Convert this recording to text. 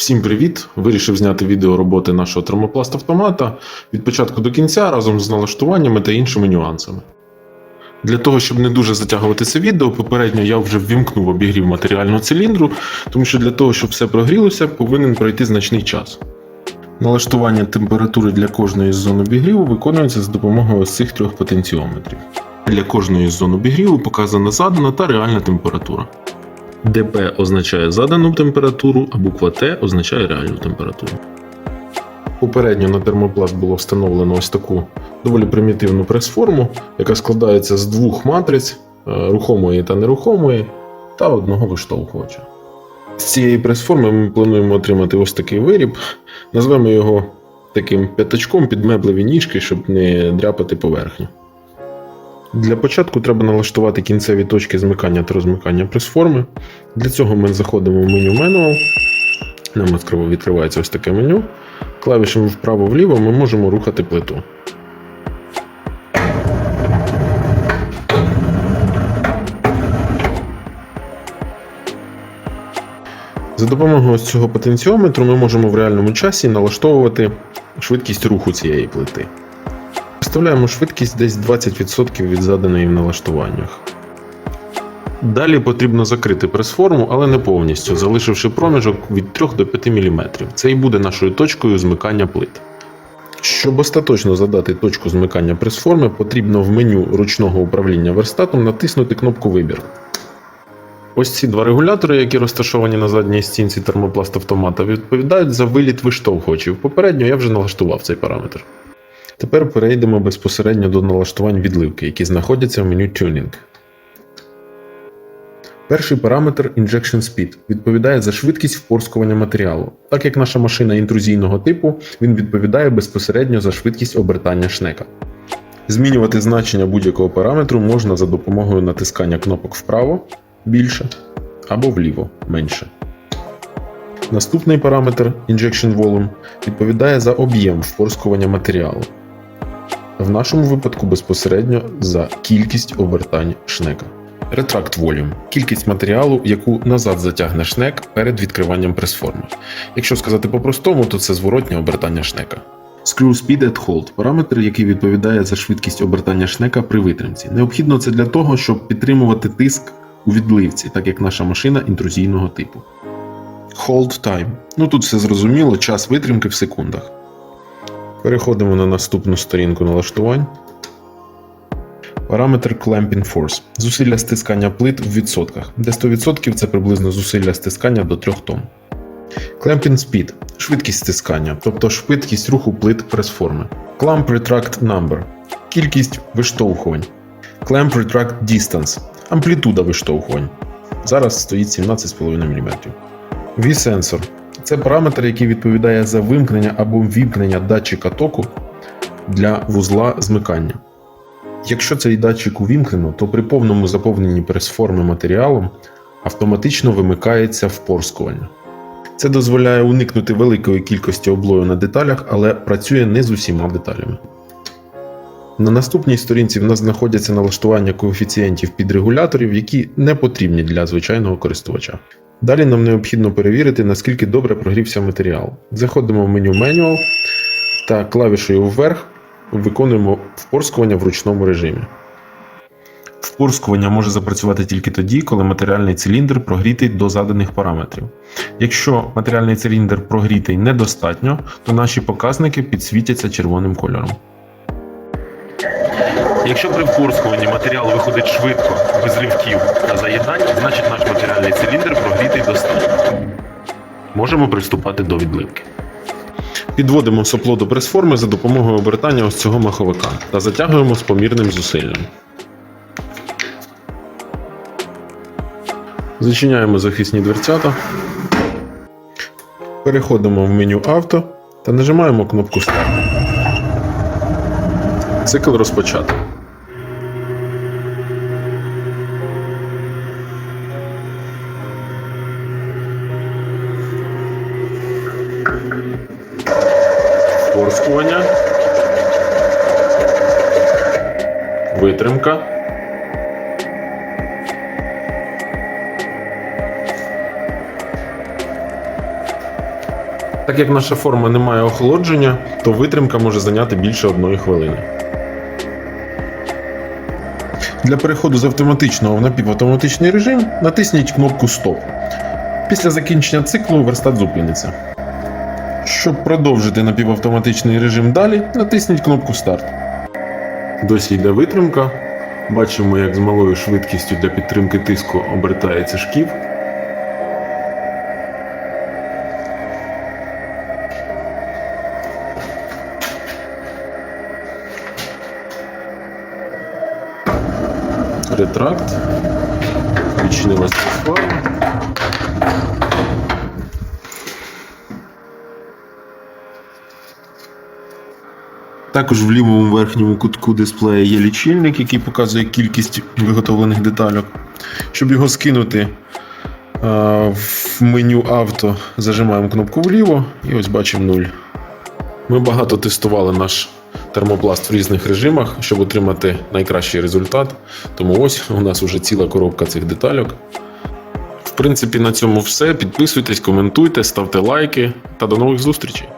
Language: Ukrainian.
Всім привіт! Вирішив зняти відео роботи нашого термопласт автомата від початку до кінця разом з налаштуваннями та іншими нюансами. Для того, щоб не дуже затягувати це відео, попередньо я вже ввімкнув обігрів матеріального циліндру, тому що для того, щоб все прогрілося, повинен пройти значний час. Налаштування температури для кожної з зон обігріву виконується за допомогою ось цих трьох потенціометрів. Для кожної з зон обігріву показана задана та реальна температура. ДП означає задану температуру, а буква Т означає реальну температуру. Попередньо на термопласт було встановлено ось таку доволі примітивну прес-форму, яка складається з двох матриць е, рухомої та нерухомої, та одного виштовхувача. З цієї прес-форми ми плануємо отримати ось такий виріб. Назвемо його таким п'ятачком під меблеві ніжки, щоб не дряпати поверхню. Для початку треба налаштувати кінцеві точки змикання та розмикання прес-форми. Для цього ми заходимо в меню Manual. Нам відкрив- відкривається ось таке меню. Клавішами вправо-вліво ми можемо рухати плиту. За допомогою цього потенціометру ми можемо в реальному часі налаштовувати швидкість руху цієї плити. Виставляємо швидкість десь 20% від заданої в налаштуваннях. Далі потрібно закрити прес-форму, але не повністю, залишивши проміжок від 3 до 5 мм. Це і буде нашою точкою змикання плит. Щоб остаточно задати точку змикання прес-форми, потрібно в меню ручного управління верстатом натиснути кнопку Вибір. Ось ці два регулятори, які розташовані на задній стінці термопласт автомата, відповідають за виліт виштовхувачів. Попередньо я вже налаштував цей параметр. Тепер перейдемо безпосередньо до налаштувань відливки, які знаходяться в меню Tuning. Перший параметр Injection Speed відповідає за швидкість впорскування матеріалу. Так як наша машина інтрузійного типу, він відповідає безпосередньо за швидкість обертання шнека. Змінювати значення будь-якого параметру можна за допомогою натискання кнопок вправо більше або вліво менше. Наступний параметр Injection Volume відповідає за об'єм впорскування матеріалу. В нашому випадку безпосередньо за кількість обертань шнека. Retract Volume кількість матеріалу, яку назад затягне шнек перед відкриванням прес-форми. Якщо сказати по-простому, то це зворотнє обертання шнека. Screw Speed at Hold параметр, який відповідає за швидкість обертання шнека при витримці. Необхідно це для того, щоб підтримувати тиск у відливці, так як наша машина інтрузійного типу. Hold Time. Ну тут все зрозуміло, час витримки в секундах. Переходимо на наступну сторінку налаштувань. Параметр Clamping Force зусилля стискання плит в відсотках, де 100% це приблизно зусилля стискання до 3 тонн. Clamping Speed швидкість стискання, тобто швидкість руху плит прес-форми. Clamp Retract Number кількість виштовхувань. Clamp Retract Distance амплітуда виштовхувань. Зараз стоїть 17,5 мм. V-сенсор це параметр, який відповідає за вимкнення або ввімкнення датчика току для вузла змикання. Якщо цей датчик увімкнено, то при повному заповненні прес-форми матеріалом автоматично вимикається впорскування. Це дозволяє уникнути великої кількості облою на деталях, але працює не з усіма деталями. На наступній сторінці в нас знаходяться налаштування коефіцієнтів підрегуляторів, які не потрібні для звичайного користувача. Далі нам необхідно перевірити, наскільки добре прогрівся матеріал. Заходимо в меню Manual та клавішею вверх виконуємо впорскування в ручному режимі. Впорскування може запрацювати тільки тоді, коли матеріальний циліндр прогрітий до заданих параметрів. Якщо матеріальний циліндр прогрітий недостатньо, то наші показники підсвітяться червоним кольором. Якщо при впорскуванні матеріал виходить швидко, без ривків та заїдань, значить наш матеріальний циліндр прогрітий достатньо. Можемо приступати до відливки. Підводимо сопло до прес-форми за допомогою обертання ось цього маховика та затягуємо з помірним зусиллям. Зачиняємо захисні дверцята. Переходимо в меню авто та нажимаємо кнопку Старт. Цикл розпочато. Впорскування. Витримка. Так як наша форма не має охолодження, то витримка може зайняти більше одної хвилини. Для переходу з автоматичного в напівавтоматичний режим натисніть кнопку Стоп. Після закінчення циклу верстат зупиниться. Щоб продовжити напівавтоматичний режим далі, натисніть кнопку Старт. Досі йде витримка. Бачимо, як з малою швидкістю для підтримки тиску обертається шків. Ретракт. Відчинилася фара. Також в лівому верхньому кутку дисплея є лічильник, який показує кількість виготовлених детальок. Щоб його скинути е, в меню авто, зажимаємо кнопку вліво і ось бачимо 0. Ми багато тестували наш термопласт в різних режимах, щоб отримати найкращий результат. Тому ось у нас вже ціла коробка цих детальок. В принципі, на цьому все. Підписуйтесь, коментуйте, ставте лайки та до нових зустрічей.